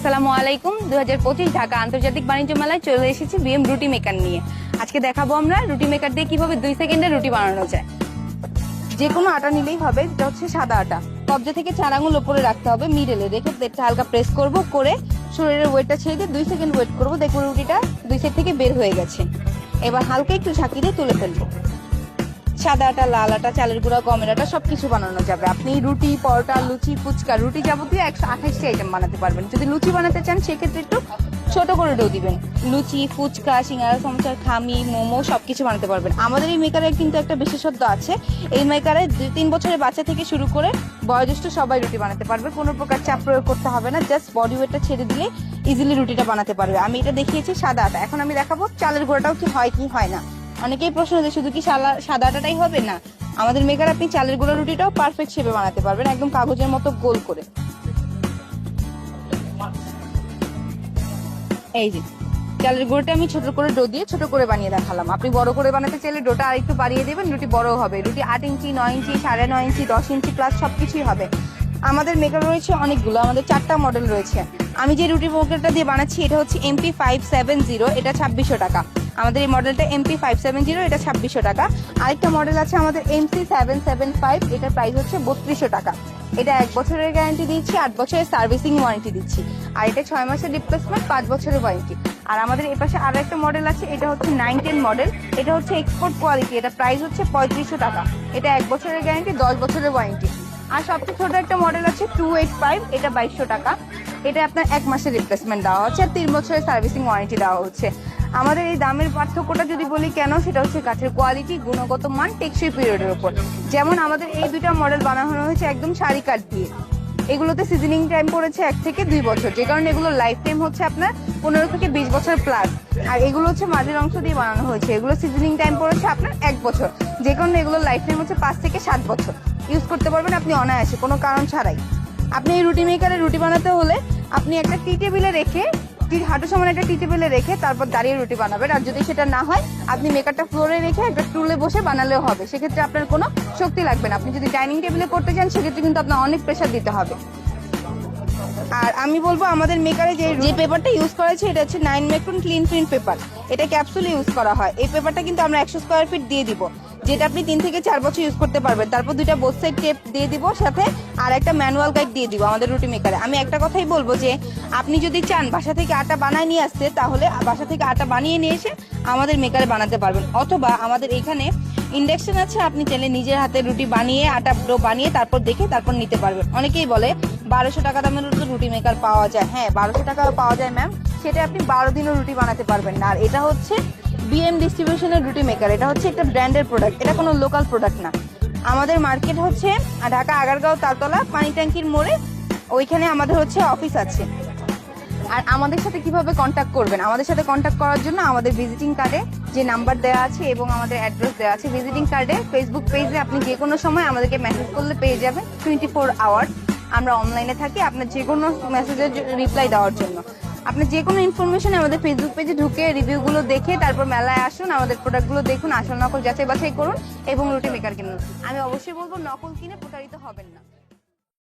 আসসালামু আলাইকুম। দু ঢাকা আন্তর্জাতিক বাণিজ্য মেলায় চলে এসেছি বিএম রুটি মেকার নিয়ে। আজকে দেখাবো আমরা রুটি মেকার দিয়ে কীভাবে দুই সেকেন্ডে রুটি বানানো যায়। যে কোনো আটা নিলেই হবে, এটা হচ্ছে সাদা আটা। কবজা থেকে চার আঙুল ওপরে রাখতে হবে মিডলে। রেখে প্লেটটা হালকা প্রেস করব, করে শরীরের ওয়েটটা ছেড়ে দিয়ে দুই সেকেন্ড ওয়েট করব। দেখব রুটিটা দুই সাইড থেকে বের হয়ে গেছে। এবার হালকা একটু ঝাঁকি দিয়ে তুলে ফেলব। সাদা আটা, লাল আটা, চালের গুঁড়া, গমের আটা সবকিছু বানানো যাবে। আপনি রুটি, পরোটা, লুচি, ফুচকা, রুটি যাবতীয় একশো আঠাশটি আইটেম বানাতে পারবেন। যদি লুচি বানাতে চান, সেক্ষেত্রে একটু ছোট করে ডো দিবেন। লুচি, ফুচকা, সিঙ্গারা সমোসার খামি, মোমো সব কিছু বানাতে পারবেন। আমাদের এই মেকারের কিন্তু একটা বিশেষত্ব আছে। এই মেকারে দুই তিন বছরের বাচ্চা থেকে শুরু করে বয়োজ্যেষ্ঠ সবাই রুটি বানাতে পারবে। কোনো প্রকার চাপ প্রয়োগ করতে হবে না। জাস্ট বডি ওয়েটটা ছেড়ে দিলে ইজিলি রুটিটা বানাতে পারবে। আমি এটা দেখিয়েছি সাদা আটা। এখন আমি দেখাবো চালের গুঁড়াটাও কি হয় কি হয় না। অনেকেই প্রশ্ন যে শুধু কি সাদা সাদা আটাটাই হবে? না। আমাদের মেকার আপনি চালের গুঁড়ো রুটিটাও পারফেক্ট শেপে বানাতে পারবেন, একদম কাগজের মতো গোল করে। এই যে, চালের গুঁড়োটা আমি ছোট করে ডো দিয়ে ছোট করে বানিয়ে দেখালাম। আপনি বড় করে বানাতে চাইলে ডোটা আর একটু বাড়িয়ে দেবেন, রুটি বড় হবে। রুটি আট ইঞ্চি, নয় ইঞ্চি, সাড়ে নয় ইঞ্চি, দশ ইঞ্চি প্লাস সবকিছুই হবে। আমাদের মেকার রয়েছে অনেকগুলো, আমাদের চারটা মডেল রয়েছে। আমি যে রুটি মেকারটা দিয়ে বানাচ্ছি, এটা হচ্ছে এমপি ফাইভ সেভেন জিরো এটা ছাব্বিশশো টাকা। আমাদের এই মডেলটা এমপি ফাইভ সেভেন জিরো এটা ছাব্বিশশো টাকা। আরেকটা মডেল আছে আমাদের এমসি সেভেন সেভেন ফাইভ এটার প্রাইস হচ্ছে বত্রিশশো টাকা। এটা এক বছরের গ্যারান্টি দিচ্ছি, আট বছরের সার্ভিসিং ওয়ারেন্টি দিচ্ছি। আর এটা ছয় মাসের রিপ্লেসমেন্ট পাঁচ বছরের ওয়ারেন্টি আর আমাদের এ পাশে আরও একটা মডেল আছে, এটা হচ্ছে নাইন টেন মডেল এটা হচ্ছে এক্সপোর্ট কোয়ালিটি এটা প্রাইস হচ্ছে পঁয়ত্রিশশো টাকা। এটা এক বছরের গ্যারান্টি দশ বছরের ওয়ারেন্টি আর সবচেয়ে ছোট একটা মডেল আছে টু এইট ফাইভ এটা বাইশশো টাকা। এটা আপনার এক মাসের রিপ্লেসমেন্ট দেওয়া হচ্ছে, আর তিন বছরের সার্ভিসিং ওয়ারেন্টি দেওয়া হচ্ছে। আমাদের এই দামের পার্থক্যটা যদি বলি কেন, সেটা হচ্ছে কাঠের কোয়ালিটি গুণগত মান, টেকসই পিরিয়ডের উপর। যেমন আমাদের এই দুইটা মডেল বানানো হয়েছে একদম শাড়ি কাঠ দিয়ে। এগুলোতে সিজনিং টাইম পড়েছে এক থেকে দুই বছর, যে কারণে এগুলো লাইফ টাইম হচ্ছে আপনার পনেরো থেকে বিশ বছর প্লাস আর এগুলো হচ্ছে মাঝের অংশ দিয়ে বানানো হয়েছে। এগুলো সিজনিং টাইম পড়েছে আপনার এক বছর, যে কারণে এগুলো লাইফ টাইম হচ্ছে পাঁচ থেকে সাত বছর। ইউজ করতে পারবেন আপনি অনায়াসে, কোনো কারণ ছাড়াই। আপনি এই রুটি মেকারে রুটি বানাতে হলে আপনি একটা টি টেবিলে রেখে টি- হাঁটু সমান একটা টি টেবিলে রেখে তারপর দাঁড়িয়ে রুটি বানাবেন। আর যদি সেটা না হয়, আপনি মেকারটা ফ্লোরে রেখে একটা টুলে বসে বানালেও হবে। সেক্ষেত্রে আপনার কোনো শক্তি লাগবে না। আপনি যদি ডাইনিং টেবিলে করতে চান, সেক্ষেত্রে কিন্তু আপনার অনেক প্রেশার দিতে হবে। আর আমি বলব, আমাদের মেকারে যে যে পেপারটা ইউজ করা হয়েছে, এটা হচ্ছে nine micron clean print paper এটা ক্যাপসুল ইউজ করা হয়। এই পেপারটা কিন্তু আমরা একশো স্কোয়ার ফিট দিয়ে দিব। যেটা আপনি তিন থেকে চার বছর ইউজ করতে পারবেন। তারপর দুইটা বোথ সাইড টেপ দিয়ে দিব, সাথে আর একটা ম্যানুয়াল গাইড দিয়ে দিব আমাদের রুটি মেকারে আমি একটা কথাই বলব যে, আপনি যদি চান বাসা থেকে আটা বানায় নিয়ে আসতে, তাহলে বাসা থেকে আটা বানিয়ে নিয়ে এসে আমাদের মেকারে বানাতে পারবেন। অথবা আমাদের এখানে ইন্ডাকশন আছে, আপনি চাইলে নিজের হাতে রুটি বানিয়ে, আটা ডো বানিয়ে তারপর দেখে তারপর নিতে পারবেন। অনেকেই বলে বারোশো টাকা দামের তো রুটি মেকার পাওয়া যায়। হ্যাঁ বারোশো টাকাও পাওয়া যায় ম্যাম সেটা আপনি বারো দিনও রুটি বানাতে পারবেন না। আর এটা হচ্ছে বিএম ডিস্ট্রিবিউশনের রুটি মেকার এটা হচ্ছে একটা ব্র্যান্ডের প্রোডাক্ট এটা কোনো লোকাল প্রোডাক্ট না। আমাদের মার্কেট হচ্ছে ঢাকা, আগারগাঁও, তালতলা, পানি ট্যাঙ্কির মোড়ে, ওইখানে আমাদের হচ্ছে অফিস আছে। আর আমাদের সাথে কীভাবে কন্ট্যাক্ট করবেন? আমাদের সাথে কন্ট্যাক্ট করার জন্য আমাদের ভিজিটিং কার্ডে যে নাম্বার দেওয়া আছে এবং আমাদের অ্যাড্রেস দেওয়া আছে ভিজিটিং কার্ডে ফেসবুক পেজে আপনি যে কোনো সময় আমাদেরকে মেসেজ করলে পেয়ে যাবেন টোয়েন্টি ফোর আওয়ার্স আমরা অনলাইনে থাকি আপনার যে কোনো মেসেজের রিপ্লাই দেওয়ার জন্য। আপনি যে কোনো ইনফরমেশন আমাদের ফেসবুক পেজে ঢুকে রিভিউগুলো দেখে তারপর মেলায় আসুন, আমাদের প্রোডাক্টগুলো দেখুন, আসল নকল যাচাই বাছাই করুন এবং রুটি মেকার কিনুন। আমি অবশ্যই বলব, নকল কিনে প্রতারিত হবেন না।